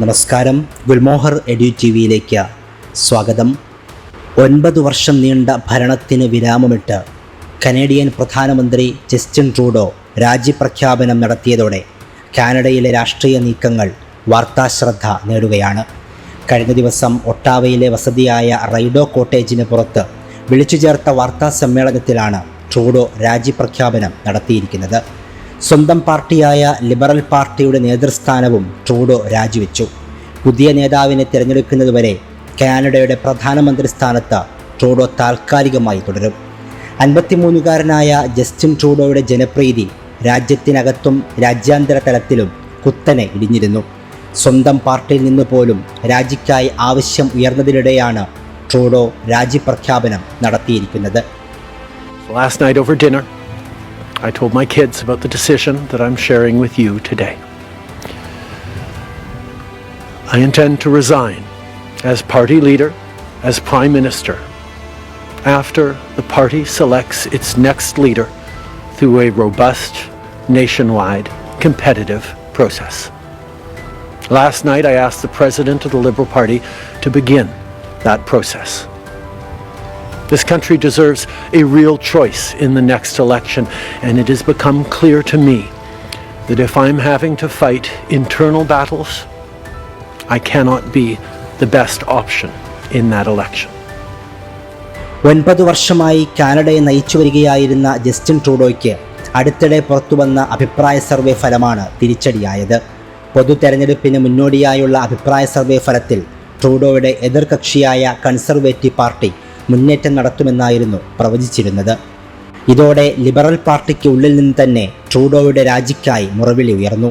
നമസ്കാരം. ഗുൽമോഹർ edu T വിയിലേക്ക് സ്വാഗതം. ഒൻപത് വർഷം നീണ്ട ഭരണത്തിന് വിരാമമിട്ട് കനേഡിയൻ പ്രധാനമന്ത്രി ജസ്റ്റിൻ ട്രൂഡോ രാജ്യപ്രഖ്യാപനം നടത്തിയതോടെ കാനഡയിലെ രാഷ്ട്രീയ നീക്കങ്ങൾ വാർത്താശ്രദ്ധ നേടുകയാണ്. കഴിഞ്ഞ ദിവസം ഒട്ടാവയിലെ വസതിയായ റൈഡോ കോട്ടേജിന് പുറത്ത് വിളിച്ചു ചേർത്ത വാർത്താ സമ്മേളനത്തിലാണ് ട്രൂഡോ രാജ്യപ്രഖ്യാപനം നടത്തിയിരിക്കുന്നത്. സ്വന്തം പാർട്ടിയായ ലിബറൽ പാർട്ടിയുടെ നേതൃസ്ഥാനവും ട്രൂഡോ രാജിവെച്ചു. പുതിയ നേതാവിനെ തിരഞ്ഞെടുക്കുന്നതുവരെ കാനഡയുടെ പ്രധാനമന്ത്രി സ്ഥാനത്ത് ട്രൂഡോ താൽക്കാലികമായി തുടരും. അൻപത്തിമൂന്നുകാരനായ ജസ്റ്റിൻ ട്രൂഡോയുടെ ജനപ്രീതി രാജ്യത്തിനകത്തും രാജ്യാന്തര തലത്തിലും കുത്തനെ ഇടിഞ്ഞിരുന്നു. സ്വന്തം പാർട്ടിയിൽ നിന്ന് പോലും രാജിക്കായി ആവശ്യം ഉയർന്നതിനിടെയാണ് ട്രൂഡോ രാജ്യപ്രഖ്യാപനം നടത്തിയിരിക്കുന്നത്. Last night over dinner, I told my kids about the decision that I'm sharing with you today. I intend to resign as party leader, as prime minister, after the party selects its next leader through a robust, nationwide, competitive process. Last night, I asked the president of the Liberal Party to begin that process. This country deserves a real choice in the next election, and it has become clear to me that if I'm having to fight internal battles, I cannot be the best option in that election. ഒൻപത് വർഷമായി കാനഡയെ നയിച്ചു വരികയായിരുന്ന Justin ട്രൂഡോയ്ക്ക് അടുത്തിടെ പുറത്തുവന്ന അഭിപ്രായ survey ഫലമാണ് തിരിച്ചടിയായത് പൊതു തെരഞ്ഞെടുപ്പിന് മുന്നോടിയായുള്ള അഭിപ്രായ സർവേ ഫലത്തിൽ ട്രൂഡോയുടെ എതിർകക്ഷിയായ കൺസർവേറ്റീവ് പാർട്ടി മുന്നേറ്റം നടത്തുമെന്നായിരുന്നു പ്രവചിച്ചിരുന്നത്. ഇതോടെ ലിബറൽ പാർട്ടിക്ക് ഉള്ളിൽ നിന്ന് തന്നെ ട്രൂഡോയുടെ രാജിക്കായി മുറവിളി ഉയർന്നു.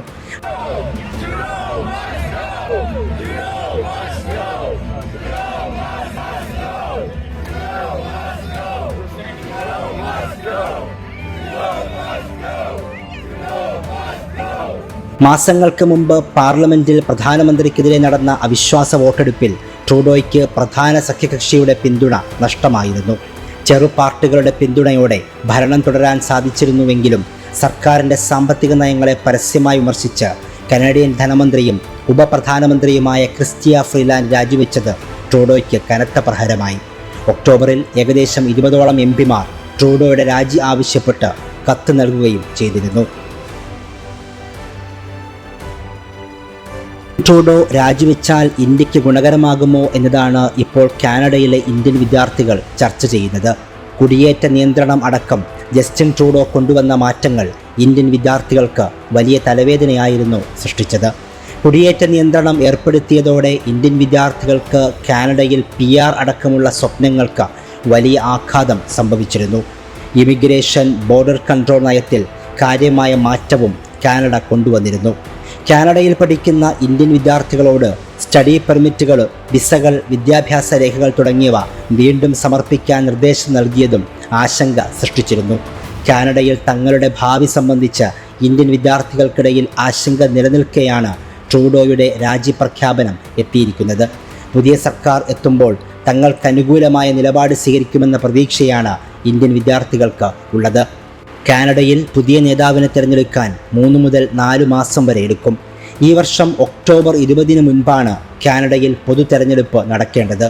മാസങ്ങൾക്ക് മുമ്പ് പാർലമെന്റിൽ പ്രധാനമന്ത്രിക്കെതിരെ നടന്ന അവിശ്വാസ വോട്ടെടുപ്പിൽ ട്രൂഡോയ്ക്ക് പ്രധാന സഖ്യകക്ഷിയുടെ പിന്തുണ നഷ്ടമായിരുന്നു. ചെറു പാർട്ടികളുടെ പിന്തുണയോടെ ഭരണം തുടരാൻ സാധിച്ചിരുന്നുവെങ്കിലും സർക്കാരിന്റെ സാമ്പത്തിക നയങ്ങളെ പരസ്യമായി വിമർശിച്ച് കനേഡിയൻ ധനമന്ത്രിയും ഉപപ്രധാനമന്ത്രിയുമായ ക്രിസ്റ്റിയ ഫ്രീലാൻഡ് രാജിവെച്ചത് ട്രൂഡോയ്ക്ക് കനത്ത പ്രഹരമായി. ഒക്ടോബറിൽ ഏകദേശം ഇരുപതോളം എം പിമാർ ട്രൂഡോയുടെ രാജി ആവശ്യപ്പെട്ട് കത്ത് നൽകുകയും ചെയ്തിരുന്നു. ട്രൂഡോ രാജിവെച്ചാൽ ഇന്ത്യയ്ക്ക് ഗുണകരമാകുമോ എന്നതാണ് ഇപ്പോൾ കാനഡയിലെ ഇന്ത്യൻ വിദ്യാർത്ഥികൾ ചർച്ച ചെയ്യുന്നത്. കുടിയേറ്റ നിയന്ത്രണം അടക്കം ജസ്റ്റിൻ ട്രൂഡോ കൊണ്ടുവന്ന മാറ്റങ്ങൾ ഇന്ത്യൻ വിദ്യാർത്ഥികൾക്ക് വലിയ തലവേദനയായിരുന്നു സൃഷ്ടിച്ചത്. കുടിയേറ്റ നിയന്ത്രണം ഏർപ്പെടുത്തിയതോടെ ഇന്ത്യൻ വിദ്യാർത്ഥികൾക്ക് കാനഡയിൽ പി അടക്കമുള്ള സ്വപ്നങ്ങൾക്ക് വലിയ ആഘാതം സംഭവിച്ചിരുന്നു. ഇമിഗ്രേഷൻ ബോർഡർ കൺട്രോൾ നയത്തിൽ കാര്യമായ മാറ്റവും കാനഡ കൊണ്ടുവന്നിരുന്നു. കാനഡയിൽ പഠിക്കുന്ന ഇന്ത്യൻ വിദ്യാർത്ഥികളോട് സ്റ്റഡി പെർമിറ്റുകൾ വിസകൾ വിദ്യാഭ്യാസ രേഖകൾ തുടങ്ങിയവ വീണ്ടും സമർപ്പിക്കാൻ നിർദ്ദേശം നൽകിയതും ആശങ്ക സൃഷ്ടിച്ചിരുന്നു. കാനഡയിൽ തങ്ങളുടെ ഭാവി സംബന്ധിച്ച് ഇന്ത്യൻ വിദ്യാർത്ഥികൾക്കിടയിൽ ആശങ്ക നിലനിൽക്കെയാണ് ട്രൂഡോയുടെ രാജ്യപ്രഖ്യാപനം എത്തിയിരിക്കുന്നത്. പുതിയ സർക്കാർ എത്തുമ്പോൾ തങ്ങൾക്കനുകൂലമായ നിലപാട് സ്വീകരിക്കുമെന്ന പ്രതീക്ഷയാണ് ഇന്ത്യൻ വിദ്യാർത്ഥികൾക്ക് ഉള്ളത്. കാനഡയിൽ പുതിയ നേതാവിനെ തിരഞ്ഞെടുക്കാൻ മൂന്ന് മുതൽ നാല് മാസം വരെ എടുക്കും. ഈ വർഷം ഒക്ടോബർ ഇരുപതിന് മുൻപാണ് കാനഡയിൽ പൊതു തെരഞ്ഞെടുപ്പ് നടക്കേണ്ടത്.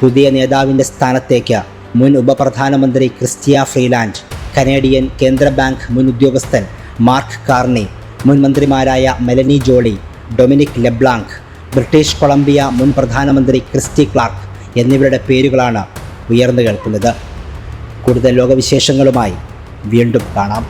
പുതിയ നേതാവിന്റെ സ്ഥാനത്തേക്ക് മുൻ ഉപപ്രധാനമന്ത്രി ക്രിസ്റ്റിയ ഫ്രീലാൻഡ് കനേഡിയൻ കേന്ദ്ര ബാങ്ക് മുൻ ഉദ്യോഗസ്ഥൻ മാർക്ക് കാർണി മുൻ മന്ത്രിമാരായ Melanie Joly Dominique LeBlanc British Columbia മുൻ പ്രധാനമന്ത്രി ക്രിസ്റ്റി ക്ലാർക്ക് എന്നിവരുടെ പേരുകളാണ് ഉയർന്നു കേൾക്കുന്നത്. കൂടുതൽ ലോകവിശേഷങ്ങളുമായി വീണ്ടും കാണാം.